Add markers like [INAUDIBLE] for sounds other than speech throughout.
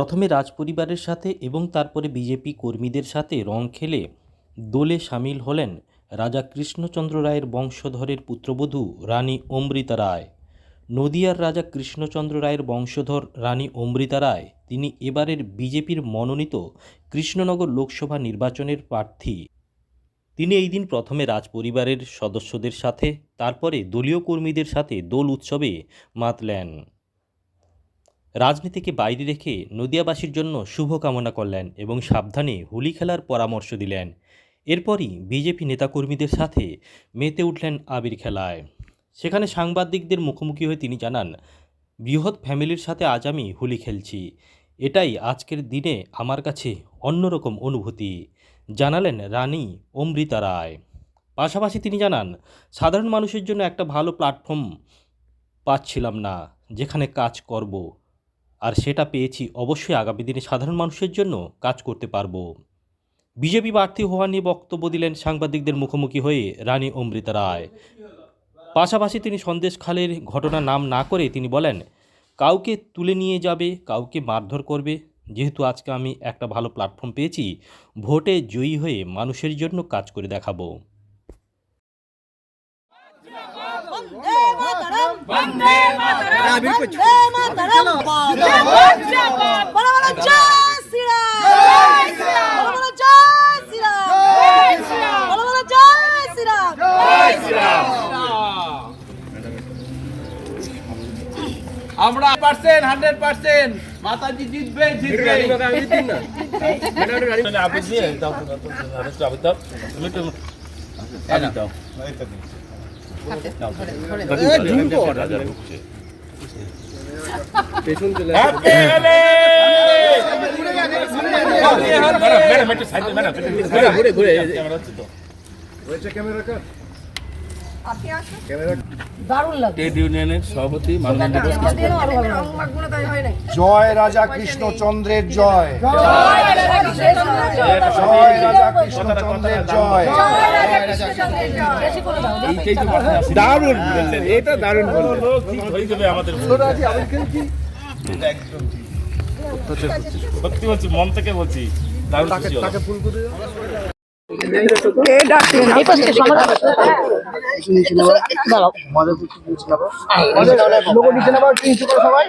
প্রথমে রাজপরিবারের সাথে এবং তারপরে বিজেপি কর্মীদের সাথে রং খেলে দোলে সামিল হলেন রাজা কৃষ্ণচন্দ্র রায়ের বংশধরের পুত্রবধূ রানী অমৃতা রায়। নদিয়ার রাজা কৃষ্ণচন্দ্র রায়ের বংশধর রানী অমৃতা রায় তিনি এবারের বিজেপির মনোনীত কৃষ্ণনগর লোকসভা নির্বাচনের প্রার্থী। তিনি এই দিন প্রথমে রাজপরিবারের সদস্যদের সাথে, তারপরে দলীয় কর্মীদের সাথে দোল উৎসবে মাতলেন। রাজনীতিকে বাইরে রেখে নদিয়াবাসীর জন্য শুভকামনা করলেন এবং সাবধানে হোলি খেলার পরামর্শ দিলেন। এরপরই বিজেপি নেতাকর্মীদের সাথে মেতে উঠলেন আবির খেলায়। সেখানে সাংবাদিকদের মুখোমুখি হয়ে তিনি জানান, বৃহৎ ফ্যামিলির সাথে আজ আমি হোলি খেলছি। এটাই আজকের দিনে আমার কাছে অন্যরকম অনুভূতি। জানালেন রানী অমৃতা রায়। পাশাপাশি তিনি জানান, সাধারণ মানুষের জন্য একটা ভালো প্ল্যাটফর্ম পাচ্ছিলাম না, যেখানে কাজ করব। আর সেটা পেয়েছি অবশ্যই আগামী দিনে সাধারণ মানুষের জন্য কাজ করতে পারব। বিজেপি প্রার্থী হওয়া নিয়ে বক্তব্য দিলেন সাংবাদিকদের মুখোমুখি হয়ে রানী অমৃতা রায়। পাশাপাশি তিনি সন্দেশখালের ঘটনা নাম না করে তিনি বলেন, কাউকে তুলে নিয়ে যাবে, কাউকে মারধর করবে। যেহেতু আজকে আমি একটা ভালো প্ল্যাটফর্ম পেয়েছি, ভোটে জয়ী হয়ে মানুষের জন্য কাজ করে দেখাবো বন্দে মাতরম বন্দে মাতরম বন্দে মাতরম। বড় বড় জয় শ্রীরাম জয় শ্রীরাম বড় বড় জয় শ্রীরাম জয় শ্রীরাম বড় বড় জয় শ্রীরাম জয় শ্রীরাম আমরা পার্সেন্ট হান্ড্রেড পার্সেন্ট। মাতাজি জিতবে জিতবে। দিয়ে দাও তো, দাও আবির দাও। জয় রাজা কৃষ্ণচন্দ্রের জয়। জয় রাজা কৃষ্ণচন্দ্রের জয় এইটাই তো কথা দারুণ বললেন এটা দারুণ বললেন ঠিক হয়ে সত্যি বলছি মন থেকে বলছি করো সবাই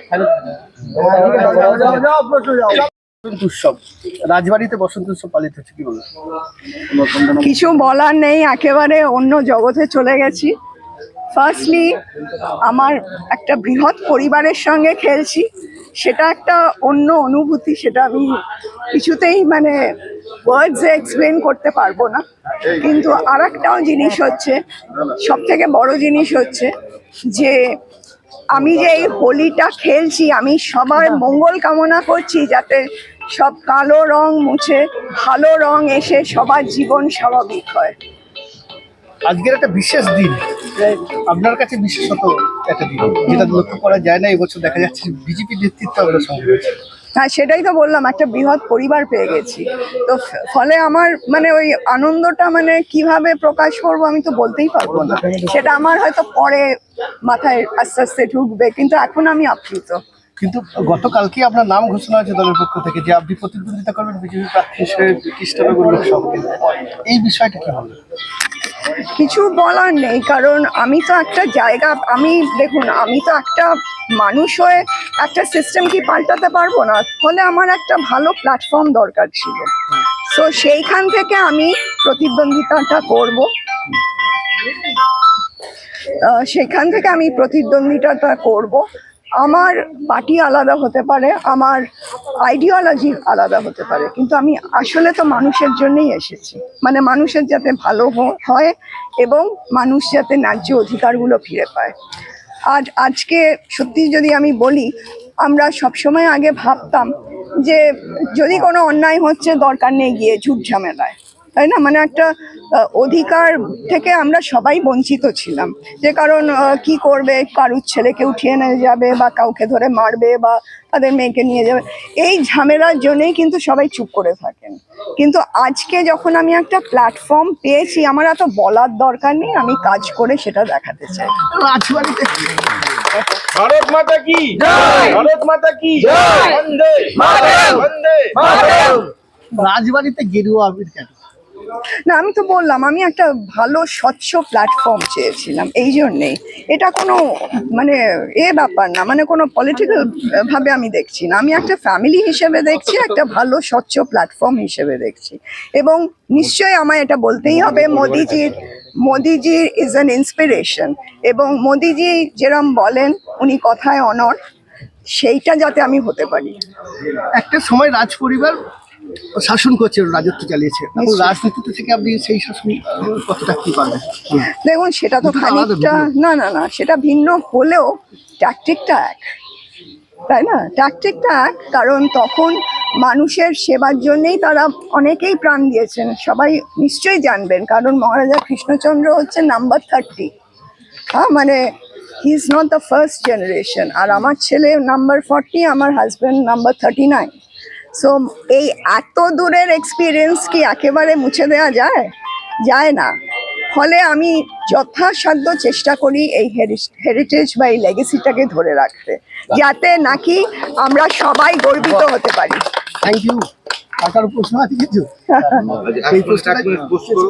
বসন্ত উৎসব রাজবাড়িতে বসন্ত কিছু বলার নেই, একেবারে অন্য জগতে চলে গেছি। ফার্স্টলি আমার একটা বৃহৎ পরিবারের সঙ্গে খেলছি, সেটা একটা অন্য অনুভূতি, সেটা আমি কিছুতেই মানে ওয়ার্ডসে এক্সপ্লেন করতে পারব না। কিন্তু আর একটাও জিনিস হচ্ছে সব থেকে বড় জিনিস হচ্ছে যে আমি যে এই হোলিটা খেলছি, আমি সবার মঙ্গল কামনা করছি যাতে সব কালো রং মুছে ভালো রং এসে সবার জীবন স্বাভাবিক হয়। আজকের একটা বিশেষ দিন। আপনার কাছে বিশেষত একটা দিন। যেটা লক্ষ্য করা যায় না এবছর দেখা যাচ্ছে বিজেপি নেতৃত্ব আমরা সঙ্গে হ্যাঁ সেটাই তো বললাম একটা বৃহৎ পরিবার পেয়ে গেছি। তো ফলে আমার মানে ওই আনন্দটা মানে কীভাবে প্রকাশ করব আমি তো বলতেই পারব না। সেটা আমার হয়তো পরে মাথায় আস্তে আস্তে ঢুকবে কিন্তু এখন আমি আপ্লুত। কিন্তু গতকালকে আপনার নাম ঘোষণা হয়েছে দলের পক্ষ থেকে যে আপনি প্রতিদ্বন্দ্বিতা করবেন বিজেপি প্রার্থী হিসেবে কৃষ্ণনগর লোকসভা এই বিষয়টা কি হবে কিছু বলার নেই, কারণ আমি তো একটা জায়গা, আমি দেখুন, আমি তো একটা মানুষ হয়ে একটা সিস্টেম কি পাল্টাতে পারব না? ফলে আমার একটা ভালো প্ল্যাটফর্ম দরকার ছিল। তো সেইখান থেকে আমি প্রতিদ্বন্দ্বিতাটা করব। সেখান থেকে আমি প্রতিদ্বন্দ্বিতাটা করব। আমার পার্টি আলাদা হতে পারে, আমার আইডিওলজি আলাদা হতে পারে, কিন্তু আমি আসলে তো মানুষের জন্যই এসেছি। মানে মানুষের যাতে ভালো হয় এবং মানুষ যাতে ন্যায্য অধিকারগুলো ফিরে পায়। আজ, আজকে সত্যি যদি আমি বলি, আমরা সবসময় আগে ভাবতাম যে যদি কোনো অন্যায় হচ্ছে দরকার নেই গিয়ে ঝুট ঝামেলায়। তাই না? মানে একটা অধিকার থেকে আমরা সবাই বঞ্চিত ছিলাম। যে কারণ কি করবে? কারুর ছেলেকে উঠিয়ে নিয়ে যাবে বা কাউকে ধরে মারবে বা তাদের মেয়েকে নিয়ে যাবে। এই ঝামেলার জন্যেই কিন্তু সবাই চুপ করে থাকেন। কিন্তু আজকে যখন আমি একটা প্ল্যাটফর্ম পেয়েছি আমার এত বলার দরকার নেই আমি কাজ করে সেটা দেখাতে চাই। রাজবাড়িতে ভারত মাতা কি? ভারত মাতা কি? রাজবাড়িতে গেরুয়া আবির কেন? না, আমি তো বললাম, আমি একটা ভালো, স্বচ্ছ প্ল্যাটফর্ম চেয়েছিলাম, এই জন্যেই। এটা কোনো মানে এ ব্যাপার না মানে কোনো পলিটিক্যাল ভাবে আমি দেখছি না। আমি একটা ফ্যামিলি হিসেবে দেখছি, একটা ভালো, স্বচ্ছ প্ল্যাটফর্ম হিসেবে দেখছি। এবং নিশ্চয়ই আমায় এটা বলতেই হবে, মোদিজির মোদিজি ইজ অ্যান ইন্সপিরেশন এবং মোদিজি যেরম বলেন, উনি কথায় অনর সেইটা যাতে আমি হতে পারি। একটা সময় রাজ পরিবার শাসন করছে রাজত্ব চালিয়েছে। এখন রাজনীতিতে থেকে আপনি সেই শাসন কতটা কি পারবেন দেখুন সেটা তো খানিকটা না না না সেটা ভিন্ন হলেও ট্যাকটিকটা এক। তাই না? ট্যাকটিকটা এক কারণ তখন মানুষের সেবার জন্যেই তারা অনেকেই প্রাণ দিয়েছেন। সবাই নিশ্চয়ই জানবেন কারণ মহারাজা কৃষ্ণচন্দ্র হচ্ছে নাম্বার থার্টি হ্যাঁ মানে he is not the first generation আর আমার ছেলে নাম্বার ফর্টি আমার husband number thirty nine so এই এত দূরের এক্সপিরিয়েন্স কি একেবারে মুছে দেওয়া যায়? যায় না। ফলে আমি যথাসাধ্য চেষ্টা করি এই হেরিটেজ বা এই লেগেসিটাকে ধরে রাখতে। যাতে নাকি আমরা সবাই গর্বিত হতে পারি। থ্যাংক ইউ প্রশ্ন আছে কিছু। [LAUGHS]